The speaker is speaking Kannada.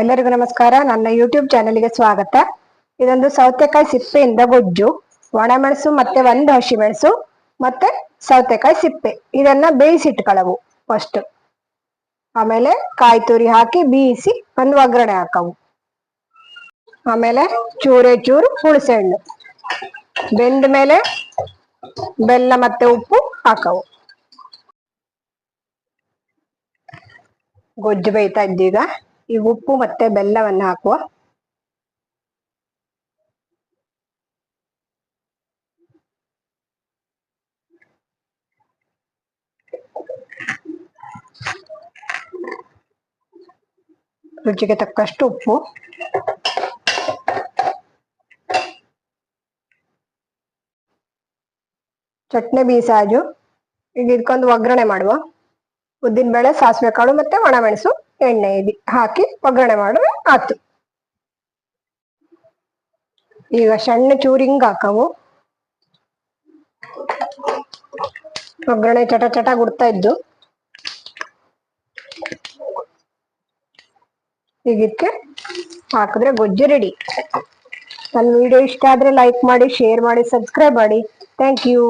ಎಲ್ಲರಿಗೂ ನಮಸ್ಕಾರ. ನನ್ನ ಯೂಟ್ಯೂಬ್ ಚಾನೆಲ್ಗೆ ಸ್ವಾಗತ. ಇದೊಂದು ಸೌತೆಕಾಯಿ ಸಿಪ್ಪೆಯಿಂದ ಗೊಜ್ಜು, ಒಣಮೆಣಸು ಮತ್ತೆ ಒಂದು ಹಸಿಮೆಣಸು ಮತ್ತೆ ಸೌತೆಕಾಯಿ ಸಿಪ್ಪೆ. ಇದನ್ನ ಬೇಯಿಸಿಟ್ಕೊಳ್ಳವು ಫಸ್ಟ್ ಆಮೇಲೆ ಕಾಯಿ ತುರಿ ಹಾಕಿ ಬೀಸಿ ಒಂದು ಒಗ್ಗರಣೆ ಹಾಕವು. ಆಮೇಲೆ ಚೂರೆ ಚೂರು ಹುಣಸೆ ಹಣ್ಣು ಬೆಂದ ಮೇಲೆ ಬೆಲ್ಲ ಮತ್ತೆ ಉಪ್ಪು ಹಾಕವು. ಗೊಜ್ಜು ಬೇಯ್ತಾ ಇದ್ದೀಗ. ಈಗ ಉಪ್ಪು ಮತ್ತೆ ಬೆಲ್ಲವನ್ನು ಹಾಕುವ. ರುಚಿಗೆ ತಕ್ಕಷ್ಟು ಉಪ್ಪು. ಚಟ್ನಿ ಬೀಸಾಜು. ಈಗ ಇದಕ್ಕೊಂದು ಒಗ್ಗರಣೆ ಮಾಡುವ. ಉದ್ದಿನ ಬೇಳೆ, ಸಾಸಿವೆ ಕಾಳು ಮತ್ತೆ ಒಣಮೆಣಸು ಎಣ್ಣೆ ಹಾಕಿ ಒಗ್ಗರಣೆ ಮಾಡುವ ಆತು ಈಗ ಸಣ್ಣ ಚೂರಿಂಗ್ ಹಾಕವು. ಒಗ್ಗರಣೆ ಚಟ ಚಟ ಗುಡ್ತಾ ಇದ್ದು. ಇದಕ್ಕೆ ಹಾಕಿದ್ರೆ ಗೊಜ್ಜು ರೆಡಿ ನನ್ನ ವಿಡಿಯೋ ಇಷ್ಟ ಆದ್ರೆ ಲೈಕ್ ಮಾಡಿ ಶೇರ್ ಮಾಡಿ ಸಬ್ಸ್ಕ್ರೈಬ್ ಮಾಡಿ. Thank you